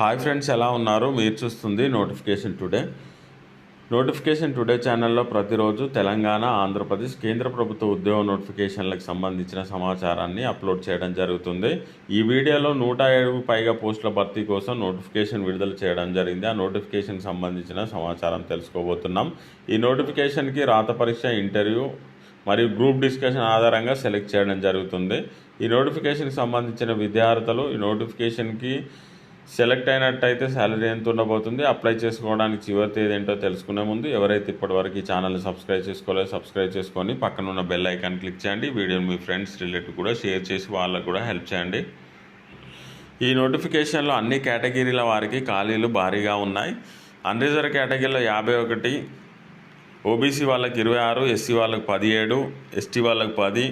Hi friends ఎలా ఉన్నారు? మీరు చూస్తుంది నోటిఫికేషన్ టుడే నోటిఫికేషన్ టుడే ఛానల్లో ప్రతిరోజు తెలంగాణ ఆంధ్రప్రదేశ్ కేంద్ర ప్రభుత్వ ఉద్యోగ నోటిఫికేషన్లకు సంబంధించిన సమాచారాన్ని అప్లోడ్ చేయడం జరుగుతుంది. ఈ వీడియోలో నూట ఏడుకు పైగా పోస్టుల భర్తీ కోసం నోటిఫికేషన్ విడుదల చేయడం జరిగింది. ఆ నోటిఫికేషన్ సంబంధించిన సమాచారం తెలుసుకోబోతున్నాం. ఈ నోటిఫికేషన్కి రాత పరీక్ష ఇంటర్వ్యూ మరియు గ్రూప్ డిస్కషన్ ఆధారంగా సెలెక్ట్ చేయడం జరుగుతుంది. ఈ నోటిఫికేషన్కి సంబంధించిన విద్యార్థులు ఈ నోటిఫికేషన్కి సెలెక్ట్ అయినట్టయితే శాలరీ ఎంత ఉండబోతుంది అప్లై చేసుకోవడానికి చివరి తేదీ ఏంటో తెలుసుకునే ముందు ఎవరైతే ఇప్పటివరకు ఈ ఛానల్ని సబ్స్క్రైబ్ చేసుకోలేదో సబ్స్క్రైబ్ చేసుకొని పక్కన ఉన్న బెల్ ఐకాన్ క్లిక్ చేయండి. వీడియోని మీ ఫ్రెండ్స్ రిలేటివ్ కూడా షేర్ చేసి వాళ్ళకు కూడా హెల్ప్ చేయండి. ఈ నోటిఫికేషన్లో అన్ని కేటగిరీల వారికి ఖాళీలు భారీగా ఉన్నాయి. అన్రిజర్వ్ కేటగిరీలో యాభై ఒకటి ఓబీసీ వాళ్ళకి ఇరవై ఆరు ఎస్సీ వాళ్ళకి పదిహేడు ఎస్టీ వాళ్ళకి పది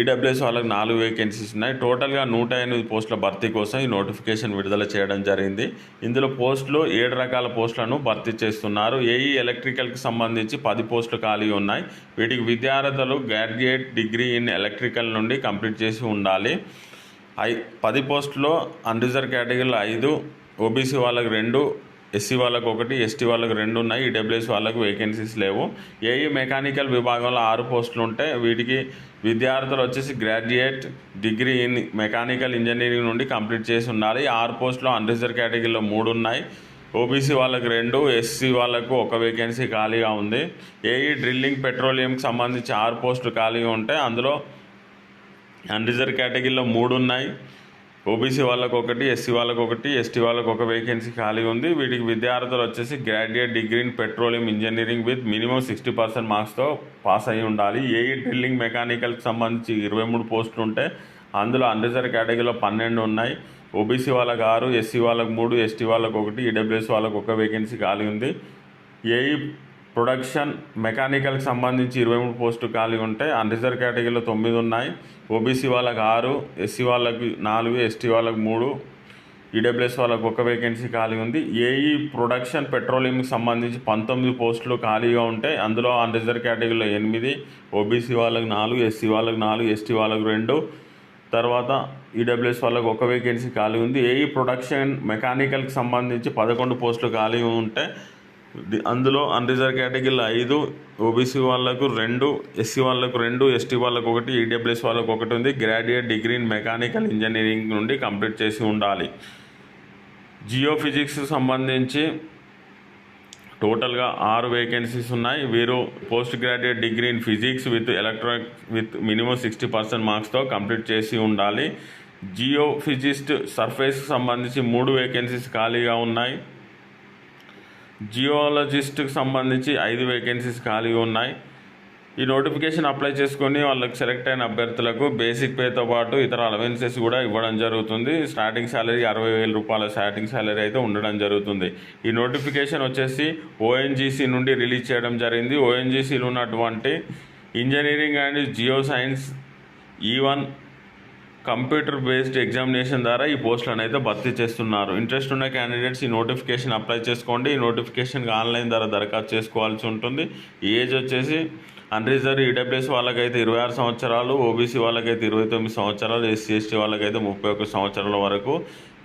ఈడబ్ల్యూఎస్ వాళ్ళకి నాలుగు వేకెన్సీస్ ఉన్నాయి. టోటల్గా నూట ఎనిమిది పోస్టుల భర్తీ కోసం ఈ నోటిఫికేషన్ విడుదల చేయడం జరిగింది. ఇందులో పోస్టులు ఏడు రకాల పోస్టులను భర్తీ చేస్తున్నారు. ఏఈ ఎలక్ట్రికల్కి సంబంధించి పది పోస్టులు ఖాళీ ఉన్నాయి. వీటికి విద్యార్థులు గ్రాడ్యుయేట్ డిగ్రీ ఇన్ ఎలక్ట్రికల్ నుండి కంప్లీట్ చేసి ఉండాలి. ఐ పది పోస్టులో అన్రిజర్వ్ కేటగిరీలో ఐదు ఓబీసీ వాళ్ళకి రెండు ఎస్సీ వాళ్ళకు ఒకటి ఎస్టీ వాళ్ళకు రెండు ఉన్నాయి ఈడబ్ల్యూఎస్ వాళ్ళకు వేకెన్సీస్ లేవు. ఏఈ మెకానికల్ విభాగంలో ఆరు పోస్టులు ఉంటే వీటికి విద్యార్థులు వచ్చేసి graduate degree in mechanical engineering నుండి కంప్లీట్ చేసి ఉండాలి. ఆరు పోస్టులు అన్రిజర్వ్ కేటగిరీలో మూడు ఉన్నాయి. ఓబీసీ వాళ్ళకి రెండు ఎస్సీ వాళ్ళకు ఒక వేకెన్సీ ఖాళీగా ఉంది. ఏఈ డ్రిల్లింగ్ పెట్రోలియంకి సంబంధించి ఆరు పోస్టులు ఖాళీగా ఉంటే అందులో అన్రిజర్వ్ కేటగిరీలో మూడు ఉన్నాయి. ఓబీసీ వాళ్ళకు ఒకటి ఎస్సీ వాళ్ళకు ఒకటి ఎస్టీ వాళ్ళకు ఒక వేకెన్సీ ఖాళీ ఉంది. వీటికి విద్యార్థులు వచ్చేసి graduate degree in petroleum engineering with minimum sixty percent మార్క్స్తో pass అయి ఉండాలి. ఏఈ డ్రిల్లింగ్ మెకానికల్కి సంబంధించి ఇరవై మూడు పోస్టులు ఉంటే అందులో అండర్జర్ కేటగిరీలో పన్నెండు ఉన్నాయి. ఓబీసీ వాళ్ళకు ఆరు ఎస్సీ వాళ్ళకు మూడు ఎస్టీ వాళ్ళకు ఒకటి ఈడబ్ల్యూఎస్ వాళ్ళకు ఒక వేకెన్సీ ఖాళీ ఉంది. ఏఈ ప్రొడక్షన్ మెకానికల్కి సంబంధించి ఇరవై మూడు పోస్టు ఖాళీ ఉంటే అన్రిజర్వ్ కేటగిరీలో తొమ్మిది ఉన్నాయి. ఓబీసీ వాళ్ళకి ఆరు ఎస్సీ వాళ్ళకి నాలుగు ఎస్టీ వాళ్ళకి మూడు ఈడబ్ల్యూఎస్ వాళ్ళకి ఒక వేకెన్సీ ఖాళీ ఉంది. ఏఈ ప్రొడక్షన్ పెట్రోలియంకి సంబంధించి పంతొమ్మిది పోస్టులు ఖాళీగా ఉంటే అందులో అన్రిజర్వ్ కేటగిరీలో ఎనిమిది ఓబీసీ వాళ్ళకి నాలుగు ఎస్సీ వాళ్ళకి నాలుగు ఎస్టీ వాళ్ళకి రెండు తర్వాత ఈడబ్ల్యూఎస్ వాళ్ళకి ఒక వేకెన్సీ ఖాళీ ఉంది. ఏఈ ప్రొడక్షన్ మెకానికల్కి సంబంధించి పదకొండు పోస్టులు ఖాళీ ఉంటే అందులో అన్రిజర్వ్ కేటగిరీలో ఐదు ఓబీసీ వాళ్ళకు రెండు ఎస్సీ వాళ్ళకు రెండు ఎస్టీ వాళ్ళకు ఒకటి ఈడబ్ల్యూఎస్ వాళ్ళకు ఒకటి ఉంది. Graduate degree in mechanical engineering నుండి కంప్లీట్ చేసి ఉండాలి. జియో ఫిజిక్స్ సంబంధించి టోటల్గా ఆరు వేకెన్సీస్ ఉన్నాయి. వీరు post graduate degree in physics with electronic with minimum sixty percent మార్క్స్తో complete చేసి ఉండాలి. జియో ఫిజిస్ట్ సర్ఫేస్కి సంబంధించి మూడు వేకెన్సీస్ ఖాళీగా ఉన్నాయి. జియోలజిస్ట్కి సంబంధించి ఐదు వేకెన్సీస్ ఖాళీగా ఉన్నాయి. ఈ నోటిఫికేషన్ అప్లై చేసుకొని వాళ్ళకి సెలెక్ట్ అయిన అభ్యర్థులకు బేసిక్ పేతో పాటు ఇతర అలవెన్సెస్ కూడా ఇవ్వడం జరుగుతుంది. స్టార్టింగ్ శాలరీ అరవై వేల రూపాయల స్టార్టింగ్ శాలరీ అయితే ఉండడం జరుగుతుంది. ఈ నోటిఫికేషన్ వచ్చేసి ఓఎన్జీసీ నుండి రిలీజ్ చేయడం జరిగింది. ఓఎన్జీసీలో ఉన్నటువంటి engineering and geo science even computer based examination ద్వారా ఈ పోస్టులను అయితే భర్తీ చేస్తున్నారు. ఇంట్రెస్ట్ ఉన్న క్యాండిడేట్స్ ఈ నోటిఫికేషన్ అప్లై చేసుకోండి. ఈ నోటిఫికేషన్కి ఆన్లైన్ ద్వారా దరఖాస్తు చేసుకోవాల్సి ఉంటుంది. ఏజ్ వచ్చేసి అన్రిజర్వ్ ఈడబ్ల్యూఎస్ వాళ్ళకైతే ఇరవై ఆరు సంవత్సరాలు ఓబీసీ వాళ్ళకైతే ఇరవై తొమ్మిది సంవత్సరాలు ఎస్సీ ఎస్టీ వాళ్ళకైతే ముప్పై ఒక్క సంవత్సరాల వరకు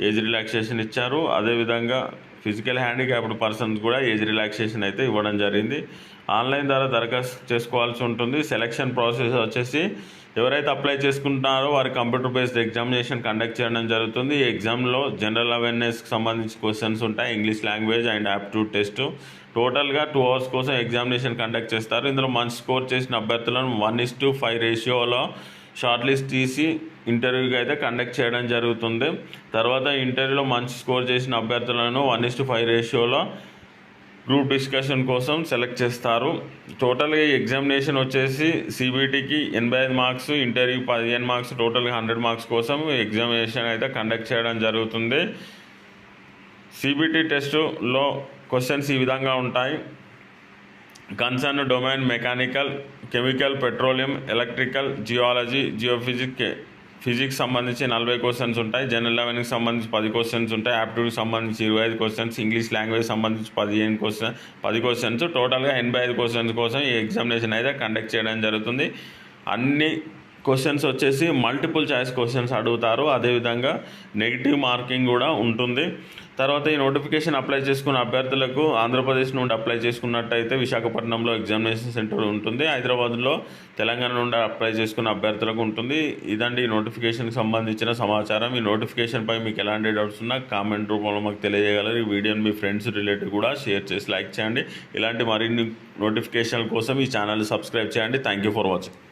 ఏజ్ రిలాక్సేషన్ ఇచ్చారు. అదేవిధంగా ఫిజికల్ హ్యాండిక్యాప్డ్ పర్సన్స్ కూడా ఏజ్ రిలాక్సేషన్ అయితే ఇవ్వడం జరిగింది. ఆన్లైన్ ద్వారా దరఖాస్తు చేసుకోవాల్సి ఉంటుంది. సెలక్షన్ ప్రాసెస్ వచ్చేసి ఎవరైతే అప్లై చేసుకుంటున్నారో వారి కంప్యూటర్ బేస్డ్ ఎగ్జామినేషన్ కండక్ట్ చేయడం జరుగుతుంది. ఈ ఎగ్జామ్లో జనరల్ అవేర్నెస్కి సంబంధించి క్వశ్చన్స్ ఉంటాయి. English language and aptitude test. టోటల్గా టూ అవర్స్ కోసం ఎగ్జామినేషన్ కండక్ట్ చేస్తారు. ఇందులో మంచి స్కోర్ చేసిన అభ్యర్థులను వన్ ఇస్ టు ఫైవ్ రేషియోలో షార్ట్ లిస్ట్ తీసి ఇంటర్వ్యూకి అయితే కండక్ట్ చేయడం జరుగుతుంది. తర్వాత ఇంటర్వ్యూలో మంచి స్కోర్ చేసిన అభ్యర్థులను వన్ ఇస్ టు ఫైవ్ రేషియోలో గ్రూప్ డిస్కషన్ కోసం సెలెక్ట్ చేస్తారు. టోటల్గా ఈ ఎగ్జామినేషన్ వచ్చేసి సిబిటీకి ఎనభై ఐదు మార్క్స్ ఇంటర్వ్యూ పదిహేను మార్క్స్ టోటల్గా హండ్రెడ్ మార్క్స్ కోసం ఎగ్జామినేషన్ అయితే కండక్ట్ చేయడం జరుగుతుంది. సిబిటి టెస్టులో క్వశ్చన్స్ ఈ విధంగా ఉంటాయి. Concern domain mechanical chemical petroleum electrical geology geophysics physics సంబంధించి నలభై క్వశ్చన్స్ ఉంటాయి. జనరల్ లెవెన్కి సంబంధించి పది క్వశ్చన్స్ ఉంటాయి. యాప్ట్యూడ్కి సంబంధించి ఇరవై ఐదు క్వశ్చన్స్ ఇంగ్లీష్ లాంగ్వేజ్ సంబంధించి పదిహేను క్వశ్చన్ పది క్వశ్చన్స్ టోటల్గా ఎనభై ఐదు క్వశ్చన్స్ కోసం ఈ ఎగ్జామినేషన్ అయితే కండక్ట్ చేయడం జరుగుతుంది. అన్ని క్వశ్చన్స్ వచ్చేసి మల్టిపుల్ చాయిస్ క్వశ్చన్స్ అడుగుతారు. అదేవిధంగా నెగిటివ్ మార్కింగ్ కూడా ఉంటుంది. తర్వాత ఈ నోటిఫికేషన్ అప్లై చేసుకున్న అభ్యర్థులకు ఆంధ్రప్రదేశ్ నుండి అప్లై చేసుకున్నట్టయితే విశాఖపట్నంలో ఎగ్జామినేషన్ సెంటర్ ఉంటుంది. హైదరాబాద్లో తెలంగాణ నుండి అప్లై చేసుకున్న అభ్యర్థులకు ఉంటుంది. ఇదండి ఈ నోటిఫికేషన్కి సంబంధించిన సమాచారం. ఈ నోటిఫికేషన్పై మీకు ఎలాంటి డౌట్స్ ఉన్నా కామెంట్ రూపంలో మాకు తెలియజేయగలరు. ఈ వీడియోని మీ ఫ్రెండ్స్ రిలేటివ్ కూడా షేర్ చేసి లైక్ చేయండి. ఇలాంటి మరిన్ని నోటిఫికేషన్ల కోసం ఈ ఛానల్ సబ్స్క్రైబ్ చేయండి. Thank you for watching